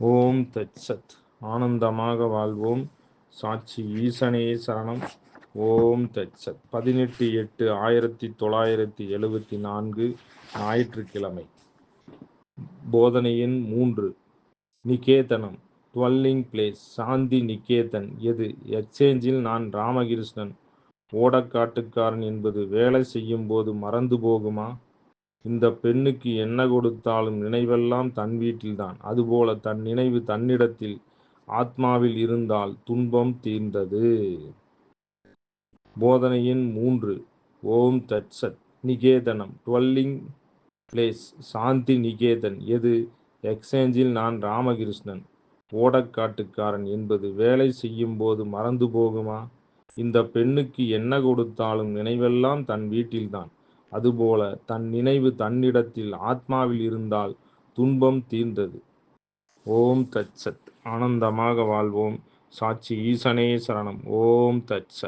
ஓம் தச்சத் ஆனந்தமாக வாழ்வோம். சாட்சி ஈசனே சரணம். ஓம் தச்சத் பதினெட்டு எட்டு ஆயிரத்தி தொள்ளாயிரத்தி எழுபத்தி நான்கு ஞாயிற்றுக்கிழமை. போதனையின் மூன்று. நிகேதனம். Dwelling place Shanti Niketan. எது? எக்ஸ்சேஞ்சில் நான் ராமகிருஷ்ணன். ஓடக்காட்டுக்காரன் என்பது வேலை செய்யும் போது மறந்து போகுமா? இந்த பெண்ணுக்கு என்ன கொடுத்தாலும் நினைவெல்லாம் தன் வீட்டில்தான். அதுபோல தன் நினைவு தன்னிடத்தில் ஆத்மாவில் இருந்தால் துன்பம் தீர்ந்தது. போதனையின் மூன்று ஓம் தட்சத் நிகேதனம் டுவெல்லிங் பிளேஸ் சாந்தி நிகேதன். எது? எக்ஸ்சேஞ்சில் நான் ராமகிருஷ்ணன் ஓடக்காட்டுக்காரன் என்பது வேலை செய்யும் போது மறந்து போகுமா? இந்த பெண்ணுக்கு என்ன கொடுத்தாலும் நினைவெல்லாம் தன் வீட்டில்தான். அதுபோல தன் நினைவு தன்னிடத்தில் ஆத்மாவில் இருந்தால் துன்பம் தீர்ந்தது. ஓம் தட்சத் ஆனந்தமாக வாழ்வோம். சாட்சி ஈசனே சரணம். ஓம் தட்சத்